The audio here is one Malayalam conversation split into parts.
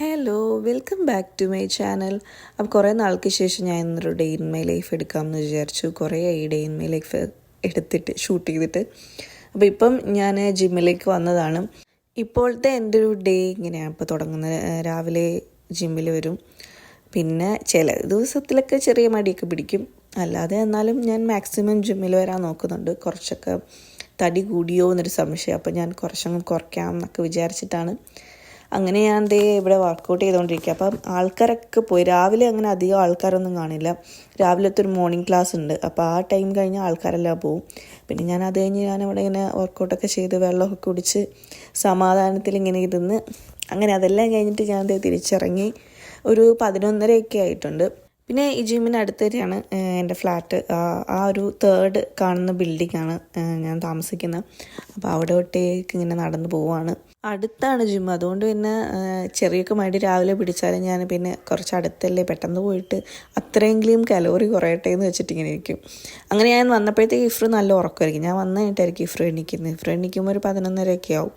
Hello welcome back to my channel അപ്പോൾ കുറേ നാൾക്ക് ശേഷം ഞാൻ ഇന്നൊരു ഡേ ഇൻ മൈ ലൈഫ് എടുക്കാമെന്ന് വിചാരിച്ചു. കുറേ ഈ ഡേ ഇൻ മൈ ലൈഫ് എടുത്തിട്ട് ഷൂട്ട് ചെയ്തിട്ട്. അപ്പോൾ ഇപ്പം ഞാൻ ജിമ്മിലേക്ക് വന്നതാണ്. ഇപ്പോഴത്തെ എന്റെ ഒരു ഡേ ഇങ്ങനെയാണ് ഇപ്പോൾ തുടങ്ങുന്നത്. രാവിലെ ജിമ്മിൽ വരും. പിന്നെ ചില ദിവസത്തിലൊക്കെ ചെറിയ മടിയൊക്കെ പിടിക്കും. അല്ലാതെ എന്നാലും ഞാൻ മാക്സിമം ജിമ്മിൽ വരാൻ നോക്കുന്നുണ്ട്. കുറച്ചൊക്കെ തടി കൂടിയോ എന്നൊരു സംശയം. അപ്പോൾ ഞാൻ കുറച്ചങ്ങ് കുറയ്ക്കാം എന്നൊക്കെ വിചാരിച്ചിട്ടാണ്. അങ്ങനെ ഞാൻ ദേ ഇവിടെ വർക്കൗട്ട് ചെയ്തുകൊണ്ടിരിക്കുക അപ്പം ആൾക്കാരൊക്കെ പോയി. രാവിലെ അങ്ങനെ അധികം ആൾക്കാരൊന്നും കാണില്ല. രാവിലത്തെ ഒരു മോർണിംഗ് ക്ലാസ് ഉണ്ട്. അപ്പോൾ ആ ടൈം കഴിഞ്ഞാൽ ആൾക്കാരെല്ലാം പോവും. പിന്നെ ഞാൻ അത് കഴിഞ്ഞ് ഞാൻ അവിടെ ഇങ്ങനെ വർക്കൗട്ടൊക്കെ ചെയ്ത് വെള്ളമൊക്കെ കുടിച്ച് സമാധാനത്തിൽ ഇങ്ങനെ ഇരുന്ന് അങ്ങനെ അതെല്ലാം കഴിഞ്ഞിട്ട് ഞാൻ ദേ തിരിച്ചിറങ്ങി ഒരു പതിനൊന്നരയൊക്കെ ആയിട്ടുണ്ട്. പിന്നെ ഈ ജിമ്മിന് അടുത്ത് തന്നെയാണ് എന്റെ ഫ്ലാറ്റ് ആ- ഒരു തേർഡ് കാണുന്ന ബിൽഡിംഗാണ് ഞാൻ താമസിക്കുന്നത്. അപ്പോൾ അവിടെ ഒട്ടേക്ക് ഇങ്ങനെ നടന്നു പോവാണ്. അടുത്താണ് ജിം അതുകൊണ്ട് പിന്നെ ചെറിയൊക്കെ മടി രാവിലെ പിടിച്ചാലും ഞാൻ പിന്നെ കുറച്ച് അടുത്തല്ലേ പെട്ടെന്ന് പോയിട്ട് അത്രയെങ്കിലും കലോറി കുറയട്ടെ എന്ന് വെച്ചിട്ട് ഇങ്ങനെ ഇരിക്കും. അങ്ങനെ ഞാൻ വന്നപ്പോഴത്തേക്ക് ഇഫ്രു നല്ല ഉറക്കമായിരിക്കും. ഞാൻ വന്നു കഴിഞ്ഞിട്ടായിരിക്കും ഇഫ്രു എണ്ണിക്കുന്നത്. ഇഫ്രു എണ്ണിക്കുമ്പോൾ ഒരു പതിനൊന്നരയൊക്കെ ആവും.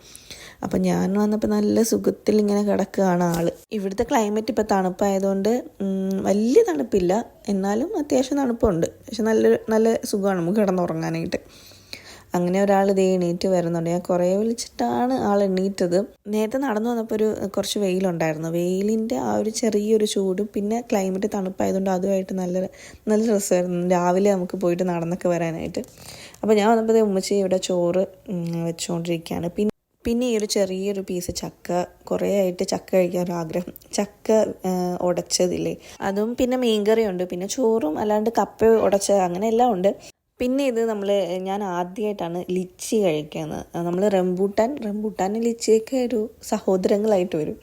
അപ്പം ഞാൻ വന്നപ്പോൾ നല്ല സുഖത്തിൽ ഇങ്ങനെ കിടക്കുകയാണ് ആൾ ഇവിടുത്തെ ക്ലൈമറ്റ് ഇപ്പോൾ തണുപ്പായതുകൊണ്ട് വലിയ തണുപ്പില്ല. എന്നാലും അത്യാവശ്യം തണുപ്പുണ്ട്. പക്ഷെ നല്ല നല്ല സുഖമാണ് നമുക്ക് കിടന്നുറങ്ങാനായിട്ട്. അങ്ങനെ ഒരാൾ ഇതേ എണീറ്റ് വരുന്നുണ്ട്. ഞാൻ കുറേ വിളിച്ചിട്ടാണ് ആൾ എണീറ്റത്. നേരത്തെ നടന്നു വന്നപ്പോൾ ഒരു കുറച്ച് വെയിലുണ്ടായിരുന്നു. വെയിലിന്റെ ആ ഒരു ചെറിയൊരു ചൂടും പിന്നെ ക്ലൈമറ്റ് തണുപ്പായതുകൊണ്ട് അതുമായിട്ട് നല്ല നല്ല രസമായിരുന്നു. രാവിലെ നമുക്ക് പോയിട്ട് നടന്നൊക്കെ വരാനായിട്ട്. അപ്പോൾ ഞാൻ വന്നപ്പോൾ ഉമ്മച്ചി ഇവിടെ ചോറ് വെച്ചുകൊണ്ടിരിക്കുകയാണ് പിന്നെ പിന്നെ ഈ ഒരു ചെറിയൊരു പീസ് ചക്ക കുറേ ആയിട്ട് ചക്ക കഴിക്കാൻ ഒരു ആഗ്രഹം. ചക്ക ഉടച്ചതില്ലേ. അതും പിന്നെ മീൻകറിയുണ്ട്. പിന്നെ ചോറും അല്ലാണ്ട് കപ്പ ഉടച്ച അങ്ങനെ എല്ലാം ഉണ്ട്. പിന്നെ ഇത് നമ്മൾ ഞാൻ ആദ്യമായിട്ടാണ് ലിച്ചി കഴിക്കുന്നത്. നമ്മൾ റംബൂട്ടാൻ റംബൂട്ടാൻ ലിച്ചിയൊക്കെ ഒരു സഹോദരങ്ങളായിട്ട് വരും.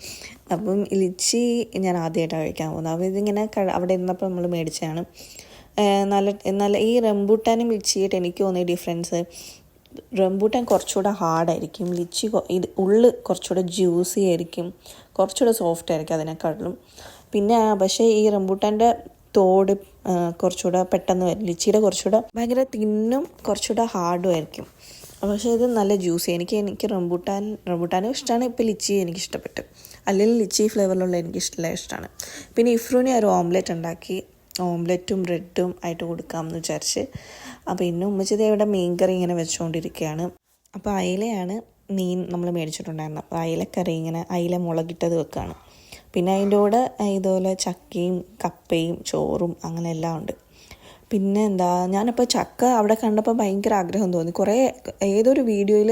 അപ്പം ലിച്ചി ഞാൻ ആദ്യമായിട്ടാണ് കഴിക്കാൻ പോകുന്നത്. അപ്പോൾ ഇതിങ്ങനെ അവിടെ ഇരുന്നപ്പോൾ നമ്മൾ മേടിച്ചതാണ്. നല്ല നല്ല ഈ റംബൂട്ടാനും ലിച്ചിയായിട്ട് എനിക്ക് തോന്നിയ ഡിഫറൻസ് റംബൂട്ടാൻ കുറച്ചുകൂടെ ഹാർഡായിരിക്കും. ലിച്ചി ഇത് ഉള്ള് കുറച്ചുകൂടെ ജ്യൂസി ആയിരിക്കും. കുറച്ചുകൂടെ സോഫ്റ്റ് ആയിരിക്കും അതിനെക്കാട്ടിലും. പിന്നെ പക്ഷേ ഈ റംബൂട്ടാന്റെ തോട് കുറച്ചുകൂടെ പെട്ടെന്ന് വരും. ലിച്ചിയുടെ കുറച്ചുകൂടെ ഭയങ്കര തിന്നും കുറച്ചുകൂടെ ഹാർഡും ആയിരിക്കും. പക്ഷേ ഇത് നല്ല ജ്യൂസി. എനിക്ക് എനിക്ക് റംബൂട്ടാൻ റംബൂട്ടാനും ഇഷ്ടമാണ് ഇപ്പോൾ ലിച്ചി എനിക്ക് ഇഷ്ടപ്പെട്ടു അല്ലെങ്കിൽ ലിച്ചി ഫ്ലേവറിലുള്ള എനിക്ക് ഇഷ്ടമുള്ള ഇഷ്ടമാണ് പിന്നെ ഇഫ്രൂനി ഒരു ഓംലെറ്റ് ഉണ്ടാക്കി. ഓംലെറ്റും ബ്രെഡും ആയിട്ട് കൊടുക്കാമെന്ന് വിചാരിച്ച്. അപ്പോൾ ഇന്ന് ഉമ്മച്ചത് ഇവിടെ മീൻകറി ഇങ്ങനെ വെച്ചുകൊണ്ടിരിക്കുകയാണ്. അപ്പോൾ അയിലയാണ് മീൻ നമ്മൾ മേടിച്ചിട്ടുണ്ടായിരുന്നത്. അപ്പോൾ അയിലക്കറി ഇങ്ങനെ അയില മുളകിട്ടത് വെക്കുകയാണ്. പിന്നെ അതിന്റെ കൂടെ ഇതുപോലെ ചക്കയും കപ്പയും ചോറും അങ്ങനെ എല്ലാം ഉണ്ട്. പിന്നെ എന്താ ഞാനിപ്പോൾ ചക്ക അവിടെ കണ്ടപ്പോൾ ഭയങ്കര ആഗ്രഹം തോന്നി. കുറേ ഏതൊരു വീഡിയോയിൽ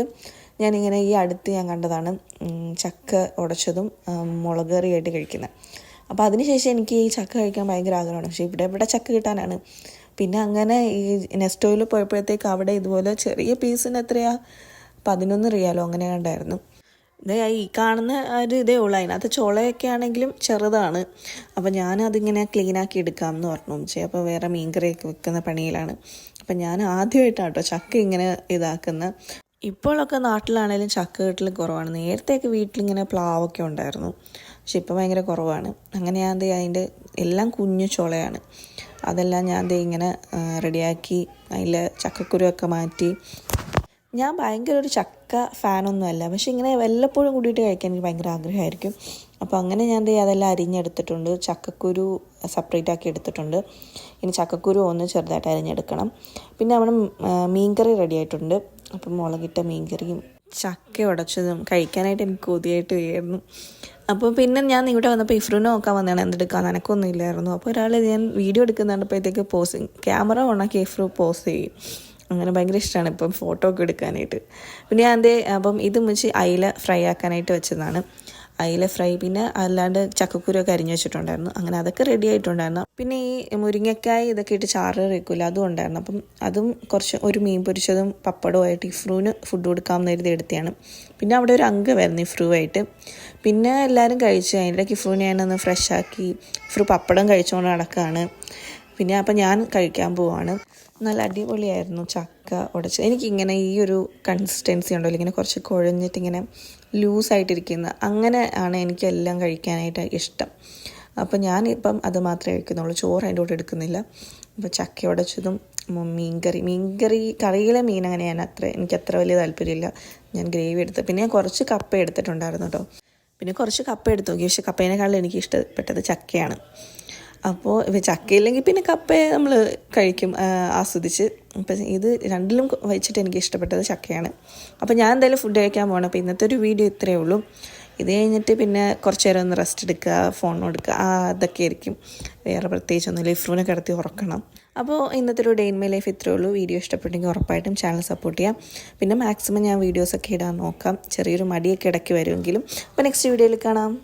ഞാനിങ്ങനെ ഈ അടുത്ത് ഞാൻ കണ്ടതാണ് ചക്ക ഉടച്ചതും മുളക് കറിയായിട്ട് കഴിക്കുന്നത് അപ്പോൾ അതിനുശേഷം എനിക്ക് ഈ ചക്ക കഴിക്കാൻ ഭയങ്കര ആഗ്രഹമാണ്. പക്ഷേ ഇവിടെ ഇവിടെ ചക്ക കിട്ടാനാണ്. പിന്നെ അങ്ങനെ ഈ നെസ്റ്റോയിൽ പോയപ്പോഴത്തേക്ക് അവിടെ ഇതുപോലെ ചെറിയ പീസിന് എത്രയാ? പതിനൊന്ന് റിയാലോ അങ്ങനെ കണ്ടായിരുന്നു. ഈ കാണുന്ന ഒരു ഇതേ ഉള്ളൂ. അതിനകത്ത് ചുളയൊക്കെ ആണെങ്കിലും ചെറുതാണ്. അപ്പോൾ ഞാനതിങ്ങനെ ക്ലീൻ ആക്കി എടുക്കാം എന്ന് പറഞ്ഞു ചേ അപ്പോൾ വേറെ മീൻകറിയൊക്കെ വെക്കുന്ന പണിയിലാണ്. അപ്പം ഞാൻ ആദ്യമായിട്ടാണ് കേട്ടോ ചക്ക ഇങ്ങനെ ഇതാക്കുന്ന. ഇപ്പോഴൊക്കെ നാട്ടിലാണെങ്കിലും ചക്ക വീട്ടിൽ കുറവാണ്. നേരത്തെയൊക്കെ വീട്ടിലിങ്ങനെ പ്ലാവൊക്കെ ഉണ്ടായിരുന്നു. പക്ഷെ ഇപ്പോൾ ഭയങ്കര കുറവാണ്. അങ്ങനെ ഞാൻ ദേ അതിന്റെ എല്ലാം കുഞ്ഞു ചുളയാണ്. അതെല്ലാം ഞാൻ ദേ ഇങ്ങനെ റെഡിയാക്കി അതിൽ ചക്കക്കുരുവൊക്കെ മാറ്റി ഞാൻ ഭയങ്കര ഒരു ചക്ക ഫാനൊന്നും അല്ല പക്ഷെ ഇങ്ങനെ വല്ലപ്പോഴും കൂടിയിട്ട് കഴിക്കാൻ എനിക്ക് ഭയങ്കര ആഗ്രഹമായിരിക്കും. അപ്പോൾ അങ്ങനെ ഞാൻ അതെല്ലാം അരിഞ്ഞെടുത്തിട്ടുണ്ട്. ചക്കക്കുരു സെപ്പറേറ്റ് ആക്കി എടുത്തിട്ടുണ്ട്. ഇനി ചക്കക്കുരു ഒന്ന് ചെറുതായിട്ട് അരിഞ്ഞെടുക്കണം. പിന്നെ അവിടെ മീൻകറി റെഡി ആയിട്ടുണ്ട്. അപ്പം മുളകിട്ട മീൻകറിയും ചക്ക ഉടച്ചതും കഴിക്കാനായിട്ട് എനിക്ക് കൊതിയായിട്ട് വയ്യായിരുന്നു. അപ്പോൾ പിന്നെ ഞാൻ ഇവിടെ വന്നപ്പോൾ ഇഫ്രൂനെ നോക്കാൻ വന്നതാണ്. എന്തെടുക്കാൻ നനക്കൊന്നും ഇല്ലായിരുന്നു അപ്പോൾ ഒരാൾ ഞാൻ വീഡിയോ എടുക്കുന്ന കണ്ടപ്പോഴത്തേക്ക് പോസ് ക്യാമറ ഓണാക്കി ഇഫ്രു പോസ് ചെയ്യും. അങ്ങനെ ഭയങ്കര ഇഷ്ടമാണ് ഇപ്പം ഫോട്ടോ ഒക്കെ എടുക്കാനായിട്ട്. പിന്നെ അതേ അപ്പം ഇത് മുച്ച് അയില ഫ്രൈ ആക്കാനായിട്ട് വെച്ചതാണ്. അയില ഫ്രൈ പിന്നെ അല്ലാണ്ട് ചക്കക്കുരൊക്കെ അരിഞ്ഞു വെച്ചിട്ടുണ്ടായിരുന്നു. അങ്ങനെ അതൊക്കെ റെഡി ആയിട്ടുണ്ടായിരുന്നു. പിന്നെ ഈ മുരിങ്ങക്കായ ഇതൊക്കെ ഇട്ട് ചാറ് കഴിക്കില്ല അതും ഉണ്ടായിരുന്നു. അപ്പം അതും കുറച്ച് ഒരു മീൻ പൊരിച്ചതും പപ്പടവുമായിട്ട് ഇഫ്രൂവിന് ഫുഡ് കൊടുക്കാമെന്ന് കരുതി എടുത്തതാണ്. പിന്നെ അവിടെ ഒരു അങ്ക വരുന്നു ഇഫ്രൂവായിട്ട് പിന്നെ എല്ലാവരും കഴിച്ചു അതിന്റെ ഇഫ്രൂവിനെ ഞാനൊന്ന് ഫ്രഷ് ആക്കി ഇഫ്രു പപ്പടം കഴിച്ചുകൊണ്ട് നടക്കുകയാണ് പിന്നെ അപ്പം ഞാൻ കഴിക്കാൻ പോവാണ്. നല്ല അടിപൊളിയായിരുന്നു ചക്ക ഉടച്ച്. എനിക്കിങ്ങനെ ഈ ഒരു കൺസിസ്റ്റൻസി ഉണ്ടല്ലോ ഇങ്ങനെ കുറച്ച് കുഴഞ്ഞിട്ട് ഇങ്ങനെ ലൂസായിട്ടിരിക്കുന്നത് അങ്ങനെ ആണ് എനിക്കെല്ലാം കഴിക്കാനായിട്ട് ഇഷ്ടം. അപ്പോൾ ഞാനിപ്പം അത് മാത്രമേ കഴിക്കുന്നുള്ളൂ. ചോറ് അതിന്റെ കൂടെ എടുക്കുന്നില്ല. അപ്പോൾ ചക്ക ഉടച്ചതും മീൻകറി മീൻകറി കറിയിലെ മീൻ അങ്ങനെ ഞാൻ അത്ര എനിക്ക് അത്ര വലിയ താല്പര്യമില്ല. ഞാൻ ഗ്രേവി എടുത്ത് പിന്നെ ഞാൻ കുറച്ച് കപ്പ എടുത്തിട്ടുണ്ടായിരുന്നു കേട്ടോ. പിന്നെ കുറച്ച് കപ്പ എടുത്തു നോക്കി. പക്ഷേ കപ്പേനേക്കാളും എനിക്ക് ഇഷ്ടപ്പെട്ടത് ചക്കയാണ്. അപ്പോൾ ചക്കയില്ലെങ്കിൽ പിന്നെ കപ്പയെ നമ്മൾ കഴിക്കും ആസ്വദിച്ച്. അപ്പം ഇത് രണ്ടിലും വെച്ചിട്ട് എനിക്ക് ഇഷ്ടപ്പെട്ടത് ചക്കയാണ്. അപ്പോൾ ഞാൻ എന്തായാലും ഫുഡ് കഴിക്കാൻ പോകണം അപ്പോൾ ഇന്നത്തെ ഒരു വീഡിയോ ഇത്രയേ ഉള്ളൂ. ഇത് കഴിഞ്ഞിട്ട് പിന്നെ കുറച്ച് നേരം ഒന്ന് റെസ്റ്റ് എടുക്കുക ഫോൺ എടുക്കുക ആ അതൊക്കെ ആയിരിക്കും. വേറെ പ്രത്യേകിച്ചൊന്നുമില്ല ഇഫ്രൂനെ കിടത്തി ഉറക്കണം. അപ്പോൾ ഇന്നത്തെ ഒരു ഡേ ഇൻ മൈ ലൈഫ് ഇത്രയേ ഉള്ളൂ. വീഡിയോ ഇഷ്ടപ്പെട്ടെങ്കിൽ ഉറപ്പായിട്ടും ചാനൽ സപ്പോർട്ട് ചെയ്യാം. പിന്നെ മാക്സിമം ഞാൻ വീഡിയോസൊക്കെ ഇടാൻ നോക്കാം. ചെറിയൊരു മടിയൊക്കെ ഇടയ്ക്ക് വരുമെങ്കിലും. അപ്പോൾ നെക്സ്റ്റ് വീഡിയോയിൽ കാണാം.